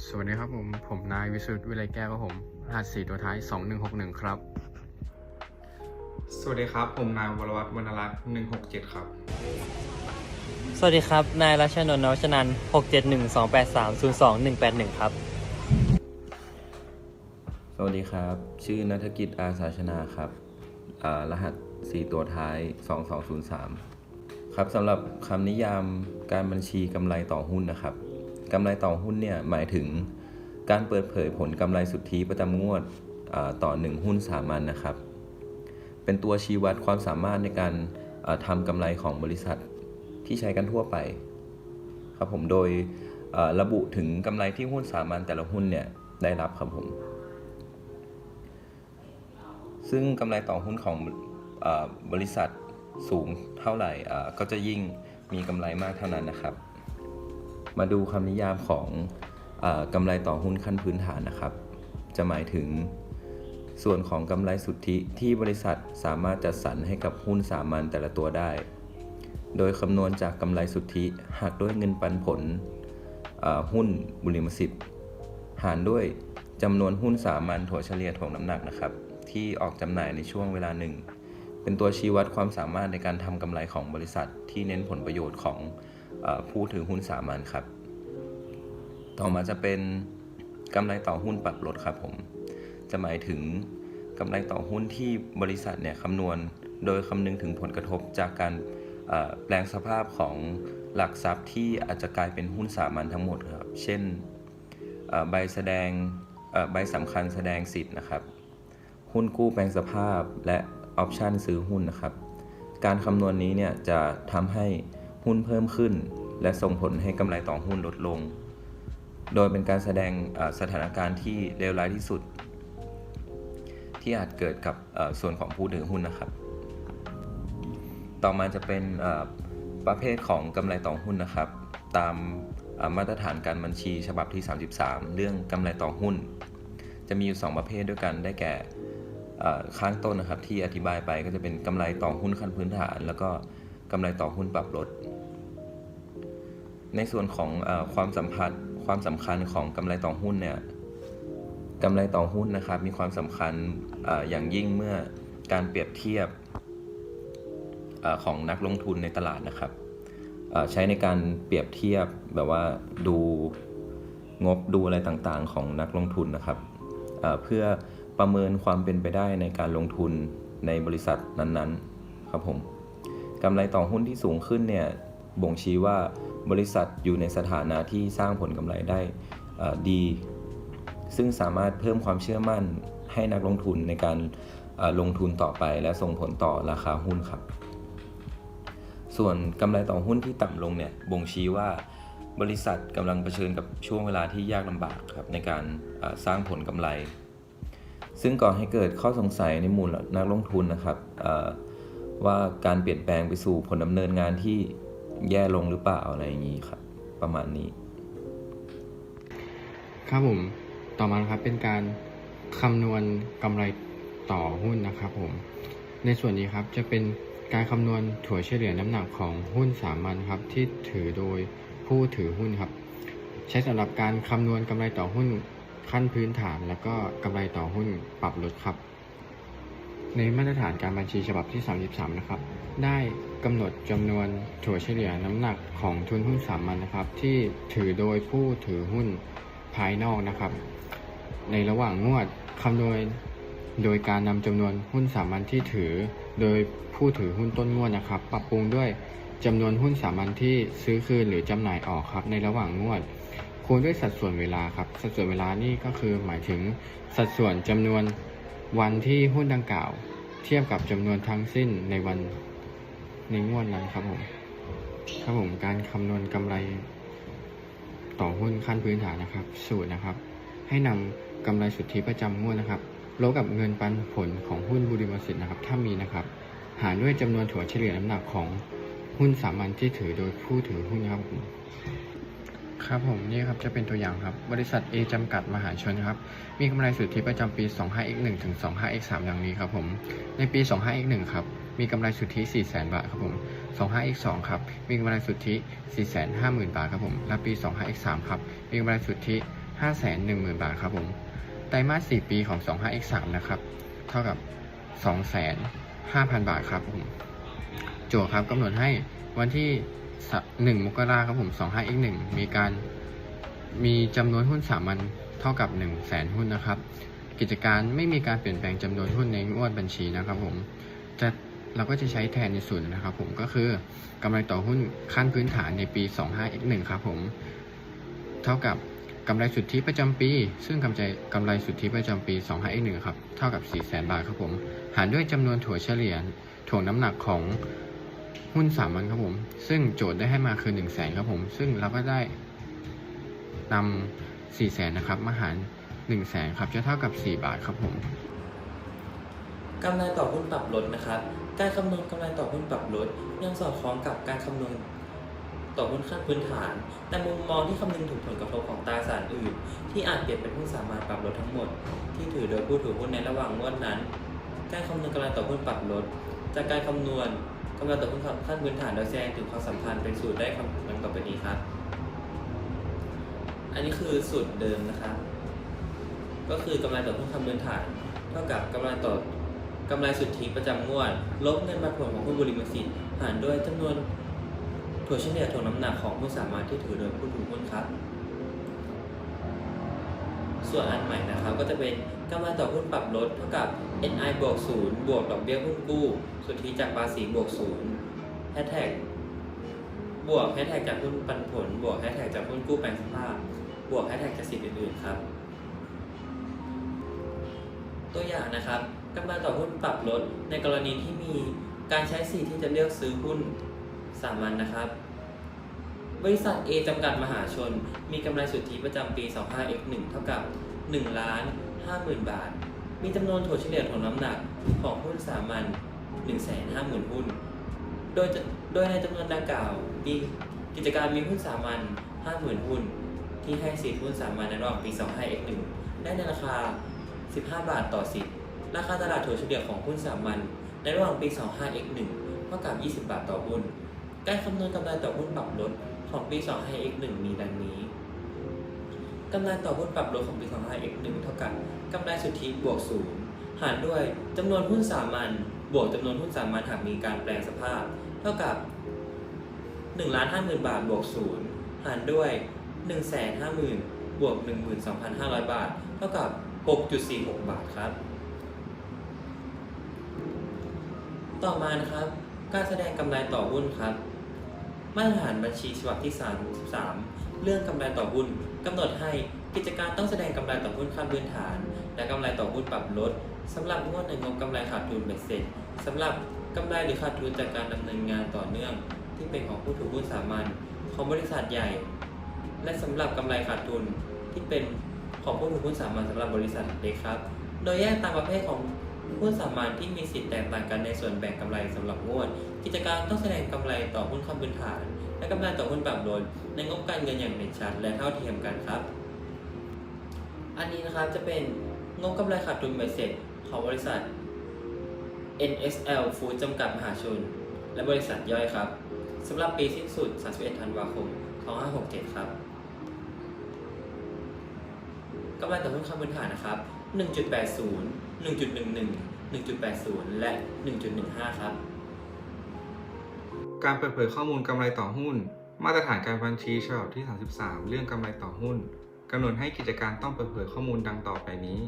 สวัสดีครับผม ผมนายวิสุทธิ์วิไลแก้วครับผมรหัสสี่ตัวท้าย 2161 ครับ สวัสดีครับ ผมนายวรวัตรวรรณรัตน์167 ครับ สวัสดีครับ นายรัชนนท์นวชนันหกเจ็ดหนึ่งสองแปดสามศูนย์สองหนึ่งแปดหนึ่งครับ สวัสดีครับ ชื่อนัฐกิจอาสาชนาครับอ่ารหัส 4 ตัวท้าย 2203 ครับสำหรับคำนิยามการบัญชีกำไรต่อหุ้นนะครับ กำไรต่อหุ้นเนี่ยหมายถึงการเปิดเผยผลกำไรสุทธิประจำงวดอ่าต่อ 1 หุ้นสามัญนนะครับ เป็นตัวชี้วัดความสามารถในการอ่าทำกำไรของบริษัทที่ใช้กันทั่วไปครับผมโดยระบุถึงกำไรที่หุ้นสามัญแต่ละหุ้นเนี่ยได้รับครับผม ซึ่งกำไรต่อหุ้นของอบริษัทสูงเท่าไหร่ก็จะยิ่งมีกำไรมากเท่านั้นนะครับ มาดูคำนิยามของอกำไรต่อหุ้นขั้นพื้นฐานนะครับ จะหมายถึงส่วนของกำไรสุทธิที่บริษัทสามารถจัดสรรให้กับหุ้นสามัญแต่ละตัวได้ โดยคำนวณจากกำไรสุทธิหักด้วยเงินปันผลหุ้นบุริมสิทธิ์ หารด้วยจำนวนหุ้นสามัญถั่วเฉลี่ยถ่วงน้ำหนักนะครับ ที่ออกจำหน่ายในช่วงเวลาหนึ่ง เป็นตัวชี้วัดความสามารถในการทำกำไรของบริษัทที่เน้นผลประโยชน์ของ ผู้ถือหุ้นสามัญครับ ต่อมาจะเป็นกำไรต่อหุ้นปรับลดครับผม จะหมายถึงกำไรต่อหุ้นที่บริษัทเนี่ยคำนวณโดยคำนึงถึงผลกระทบจากการแปลงสภาพของหลักทรัพย์ที่อาจจะกลายเป็นหุ้นสามัญทั้งหมดครับ เช่นใบแสดงใบสำคัญแสดงสิทธิ์นะครับ หุ้นกู้แปลงสภาพและออปชันซื้อหุ้นนะครับ การคำนวณนี้เนี่ยจะทำให้ หุ้นเพิ่มขึ้น และส่งผลให้กำไรต่อหุ้นลดลง โดยเป็นการแสดงสถานการณ์ที่เลวร้ายที่สุด ที่อาจเกิดกับส่วนของผู้ถือหุ้นนะครับ ต่อมาจะเป็นประเภทของกำไรต่อหุ้นนะครับ ตามมาตรฐานการบัญชีฉบับที่ 33 เรื่องกำไรต่อหุ้น จะมีอยู่ 2 ประเภทด้วยกันได้แก่เอ่อข้างต้นนะครับที่อธิบายไปก็จะเป็นกำไรต่อหุ้นขั้นพื้นฐาน แล้วก็กำไรต่อหุ้นปรับลด ในส่วนของอความสัมพันธ์ความสำคัญของกำไรต่อหุ้นเนี่ยกำไรต่อหุ้นนะครับ มีความสำคัญออย่างยิ่งเมื่อการเปรียบเทียบอของนักลงทุนในตลาดนะครับใช้ในการเปรียบเทียบแบบว่าดูงบดูอะไรต่างๆ ของนักลงทุนนะครับเพื่อประเมินความเป็นไปได้ในการลงทุนในบริษัทนั้นๆ ครับผมกำไรต่อหุ้นที่สูงขึ้นเนี่ยบ่งชี้ว่า บริษัทอยู่ในสถานะที่สร้างผลกำไรได้ดี ซึ่งสามารถเพิ่มความเชื่อมั่นให้นักลงทุนในการลงทุนต่อไปและส่งผลต่อราคาหุ้นครับ ส่วนกำไรต่อหุ้นที่ต่ำลงเนี่ยบ่งชี้ว่าบริษัทกำลังเผชิญกับช่วงเวลาที่ยากลำบากครับในการสร้างผลกำไร ซึ่งก่อให้เกิดข้อสงสัยในหมู่นักลงทุนนะครับว่าการเปลี่ยนแปลงไปสู่ผลดำเนินงานที่ แย่ลงหรือเปล่าอะไรอย่างนี้ครับ ประมาณนี้ ครับผม ต่อมาครับเป็นการคำนวณกำไรต่อหุ้นนะครับผม ในส่วนนี้ครับจะเป็นการคำนวณถั่วเฉลี่ยน้ำหนักของหุ้นสามัญครับ ที่ถือโดยผู้ถือหุ้นครับ ใช้สำหรับการคำนวณกำไรต่อหุ้นขั้นพื้นฐาน แล้วก็กำไรต่อหุ้นปรับลดครับ ในมาตรฐานการบัญชีฉบับที่ 33 นะครับ ได้ กำหนดจำนวนถั่วเฉลี่ยน้ำหนักของทุนหุ้นสามัญนะครับ ที่ถือโดยผู้ถือหุ้นภายนอกนะครับ ในระหว่างงวดคำนวณโดยการนำจำนวนหุ้นสามัญที่ถือ โดยผู้ถือหุ้นต้นงวดนะครับ ปรับปรุงด้วยจำนวนหุ้นสามัญที่ซื้อคืนหรือจำหน่ายออกครับ ในระหว่างงวดคูณด้วยสัดส่วนเวลาครับ สัดส่วนเวลานี่ก็คือหมายถึงสัดส่วนจำนวนวันที่หุ้นดังกล่าว เทียบกับจำนวนทั้งสิ้นในวัน ในงวดนั้นครับผมครับผมการคำนวณกำไร ต่อหุ้นขั้นพื้นฐานนะครับ สูตรนะครับ ให้นำกำไรสุทธิประจำงวดนะครับลบกับเงินปันผลของหุ้นบุริมสิทธิ์นะครับ ถ้ามีนะครับ หารด้วยจำนวนถั่วเฉลี่ยน้ำหนักของหุ้นสามัญที่ถือโดยผู้ถือหุ้นครับผมครับผมนี่ครับจะเป็นตัวอย่างครับ บริษัท A จำกัดมหาชนครับ มีกำไรสุทธิประจำปี 25x1 ถึง 25x3 ดังนี้ครับผม ในปี 25x1 ครับ มีกำไรสุทธิ400,000 บาทครับผม 25x2 ครับ มีกำไรสุทธิ 450,000 บาทครับผม และปี 25x3 ครับ มีกำไรสุทธิ 510,000 บาทครับผม ไตรมาส 4 ปีของ 25x3 นะครับ เท่ากับ 2,500,000 บาทครับผม โจทย์ครับกำหนดให้วันที่ 1 มกราครับผม 25x1 มีการ มีจำนวนหุ้นสามัญเท่ากับ 1 0 0 0 0แสนหุ้นนะครับกิจการไม่มีการเปลี่ยนแปลงจำนวนหุ้นในงวดบัญชีนะครับผม จะ เราก็จะใช้แทนในส่วนนะครับผมก็คือกำไรต่อหุ้นขั้นพื้นฐานในปี 25x1 ครับผม เท่ากับกำไรสุทธิประจำปี ซึ่งกำไรกำไรสุทธิประจำปี 25x1 ครับเท่ากับ 4 0 0 0 0 0 บาทครับผม หารด้วยจำนวนถั่วเฉลี่ยถ่วงน้ำหนักของหุ้นสามัญครับผม ซึ่งโจทย์ได้ให้มาคือ 1 0 0 0 0แสนครับผม ซึ่งเราก็ได้นำ4 0 0 0 0 0นะครับมาหาร1 0 0 0 0แสนครับ จะเท่ากับ 4 บาทครับผม กำไรต่อหุ้นปรับลดนะครับ การคำนวณกำไรต่อหุ้นปรับลดยังสอดคล้องกับการคำนวณต่อหุ้นขั้นพื้นฐาน แต่มุมมองที่คำนึงถึงผลกระทบของตราสารอื่น ที่อาจเปลี่ยนเป็นหุ้นสามารถปรับลดทั้งหมด ที่ถือโดยผู้ถือหุ้นในระหว่างงวดนั้น การคำนวณกำไรต่อหุ้นปรับลด จากการคำนวณกำไรต่อหุ้นขั้นพื้นฐานโดยแสดงถึงความสัมพันธ์เป็นสูตรได้คำดังต่อไปนี้ครับ อันนี้คือสูตรเดิมนะครับ ก็คือกำไรต่อหุ้นคำพื้นฐาน เท่ากับกำไรต่อ กำไรสุทธิประจำงวด ลบเงินปันผลของหุ้บริมสิทธิ์หารด้วยจำนวนถั่วเฉลี่ยถ่วงน้ำหนักของหุ้สามัญที่ถือโดยผู้ถือหุ้นครับ ส่วนอันใหม่นะครับก็จะเป็นกำไรต่อหุ้นปรับลดเท่ากับ NI บวก0บวกดอกเบี้ยหุ้นกู้ สุทธิจากภาษีบวก0แฮชแท็กบวกแฮชแท็กจากหุ้นปันผล บวกแฮชแท็กจากหุ้นกู้แปลงสภาพ บวกแฮชแท็กจากสิทธิ์อื่นๆครับ ตัวอย่างนะครับ กำไรต่อหุ้นปรับลดในกรณีที่มีการใช้สิทธิ์ที่จะเลือกซื้อหุ้นสามัญนะครับ บริษัท A จำกัดมหาชน มีกำไรสุทธิประจำปี 25x1 เท่ากับ1ล้าน50,000 บาท มีจำนวนถั่วเฉลี่ยถ่วงน้ำหนักของหุ้นสามัญ150,000 หุ้น โดยโดยในจำนวนดังกล่าวมีกิจการมีหุ้นสามัญ50,000 หุ้น ที่ให้สิทธิหุ้นสามัญในระหว่างปี 25x1 ได้ในราคา 15 บาทต่อสิทธิ์ ราคาตลาดถั่วเฉลี่ยของหุ้นสามัญในระหว่างปี 25x1 เท่ากับ 20 บาทต่อหุ้น การคำนวณกำไรต่อหุ้นปรับลดของปี 25x1 มีดังนี้กำไรต่อหุ้นปรับลดของปี 25x1 เท่ากับกำไรสุทธิบวก0หารด้วยจำนวนหุ้นสามัญบวกจำนวนหุ้นสามัญหากมีการแปลงสภาพ เท่ากับ1ล้าน50,000 บาทบวก0หารด้วย 150,000 บวก 12,500 บาท เท่ากับ 6.46 บาทครับ ต่อมานะครับ การแสดงกำไรต่อหุ้นครับ มาตรฐานบัญชีฉบับที่ 33 เรื่องกำไรต่อหุ้นกำหนดให้กิจการต้องแสดงกำไรต่อหุ้นขั้นพื้นฐาน และกำไรต่อหุ้นปรับลดสำหรับงวดในงบกำไรขาดทุนเบ็ดเสร็จสำหรับกำไรหรือขาดทุนจากการดำเนินงานต่อเนื่อง ที่เป็นของผู้ถือหุ้นสามัญของบริษัทใหญ่ และสำหรับกำไรขาดทุนที่เป็นของผู้ถือหุ้นสามัญสำหรับบริษัทเล็กครับ โดยแยกตามประเภทของ หุ้นสามัญที่มีสิทธิแตกต่างกันในส่วนแบ่งกำไรสำหรับงวด กิจการต้องแสดงกำไรต่อหุ้นขั้นพื้นฐาน และกำไรต่อหุ้นปรับลดในงบการเงินอย่างเด่นชัด และเท่าเทียมกันครับ อันนี้นะครับจะเป็นงบกำไรขาดทุนใบเสร็จของบริษัท NSL Food จำกัดมหาชน และบริษัทย่อยครับสำหรับปีสิ้นสุด 31 ธันวาคม 2567 ครับกำไรต่อหุ้นขั้นพื้นฐานนะครับ 1.80 1.11 1.80 และ 1.15 ครับ การเปิดเผยข้อมูลกำไรต่อหุ้น มาตรฐานการบัญชีฉบับที่ 33 เรื่องกำไรต่อหุ้นกำหนดให้กิจการต้องเปิดเผยข้อมูลดังต่อไปนี้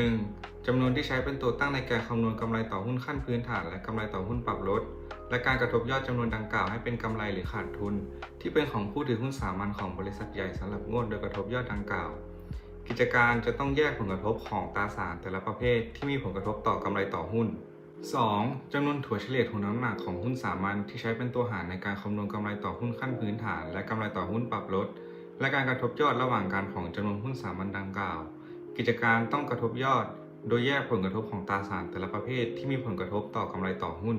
1. จำนวนที่ใช้เป็นตัวตั้งในการคำนวณกำไรต่อหุ้นขั้นพื้นฐาน และกำไรต่อหุ้นปรับลด และการกระทบยอดจำนวนดังกล่าวให้เป็นกำไรหรือขาดทุน ที่เป็นของผู้ถือหุ้นสามัญของบริษัทใหญ่สำหรับงวดโดยกระทบยอดดังกล่าว กิจการจะต้องแยกผลกระทบของตราสารแต่ละประเภทที่มีผลกระทบต่อกำไรต่อหุ้น 2. จำนวนถั่วเฉลี่ยถ่วงน้ำหนักของหุ้นสามัญที่ใช้เป็นตัวหารในการคำนวณกำไรต่อหุ้นขั้นพื้นฐาน และกำไรต่อหุ้นปรับลด และการกระทบยอดระหว่างการของจำนวนหุ้นสามัญดังกล่าว กิจการต้องกระทบยอด โดยแยกผลกระทบของตราสารแต่ละประเภทที่มีผลกระทบต่อกำไรต่อหุ้น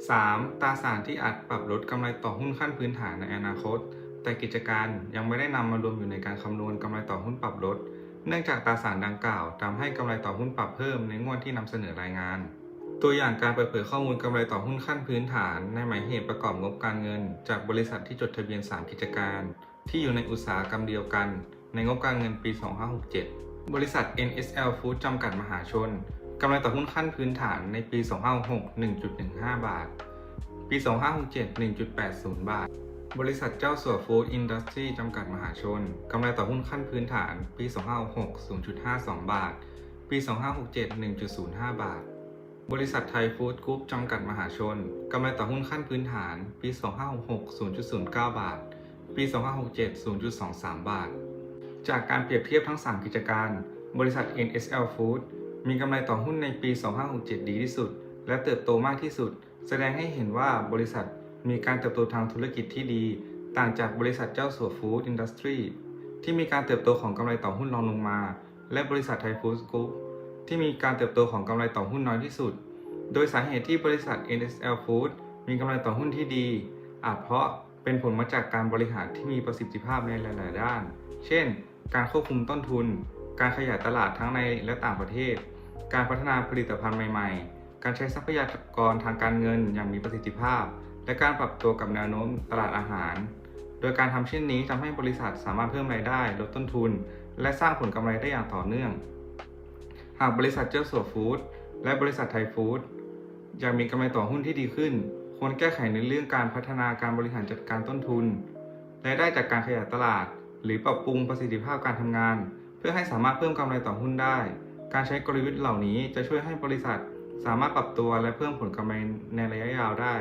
3. ตราสารที่อาจปรับลดกำไรต่อหุ้นขั้นพื้นฐานในอนาคต แต่กิจการยังไม่ได้นำมารวมอยู่ในการคำนวณกำไรต่อหุ้นปรับลด เนื่องจากตราสารดังกล่าวทำให้กำไรต่อหุ้นปรับเพิ่มในงวดที่นำเสนอรายงาน ตัวอย่างการเปิดเผยข้อมูลกำไรต่อหุ้นขั้นพื้นฐาน ในหมายเหตุประกอบงบการเงิน จากบริษัทที่จดทะเบียน 3 กิจการ ที่อยู่ในอุตสาหกรรมเดียวกัน ในงบการเงินปี 2567 บริษัท NSL Food จำกัดมหาชนกำไรต่อหุ้นขั้นพื้นฐานในปี 2566 1.15 บาท ปี 2567 1.80 บาท บริษัทเจ้าสัวฟู้ดอินดัสทรีจำกัดมหาชน กำไรต่อหุ้นขั้นพื้นฐาน ปี 2566 0.52 บาท ปี 2567 1.05 บาท บริษัทไทยฟู้ดกรุ๊ปจำกัดมหาชน กำไรต่อหุ้นขั้นพื้นฐาน ปี 2566 0.09 บาท ปี 2567 0.23 บาท จากการเปรียบเทียบทั้ง 3 กิจการ บริษัท NSL Food มีกำไรต่อหุ้นในปี 2567 ดีที่สุด และเติบโตมากที่สุด แสดงให้เห็นว่าบริษัท มีการเติบโตทางธุรกิจที่ดี ต่างจากบริษัทเจ้าสัวฟู้ดอินดัสทรีที่มีการเติบโตของกำไรต่อหุ้นรองลงมา และบริษัทไทยฟู้ดกรุ๊ปที่มีการเติบโตของกำไรต่อหุ้นน้อยที่สุด โดยสาเหตุที่บริษัท NSL Food มีกำไรต่อหุ้นที่ดี อาจเพราะเป็นผลมาจากการบริหารที่มีประสิทธิภาพในหลาย ๆ ด้าน เช่น การควบคุมต้นทุน การขยายตลาดทั้งในและต่างประเทศ การพัฒนาผลิตภัณฑ์ใหม่ ๆ การใช้ทรัพยากรทางการเงินอย่างมีประสิทธิภาพ และการปรับตัวกับแนวโน้มตลาดอาหาร โดยการทำเช่นนี้ทำให้บริษัทสามารถเพิ่มรายได้ ลดต้นทุน และสร้างผลกำไรได้อย่างต่อเนื่อง หากบริษัทเจ้าสัวฟู้ดและบริษัทไทยฟู้ดอยากมีกำไรต่อหุ้นที่ดีขึ้น ควรแก้ไขในเรื่องการพัฒนาการบริหารจัดการต้นทุนรายได้จากการขยายตลาด หรือปรับปรุงประสิทธิภาพการทำงาน เพื่อให้สามารถเพิ่มกำไรต่อหุ้นได้ การใช้กลยุทธ์เหล่านี้จะช่วยให้บริษัทสามารถปรับตัวและเพิ่มผลกำไรในระยะยาวได้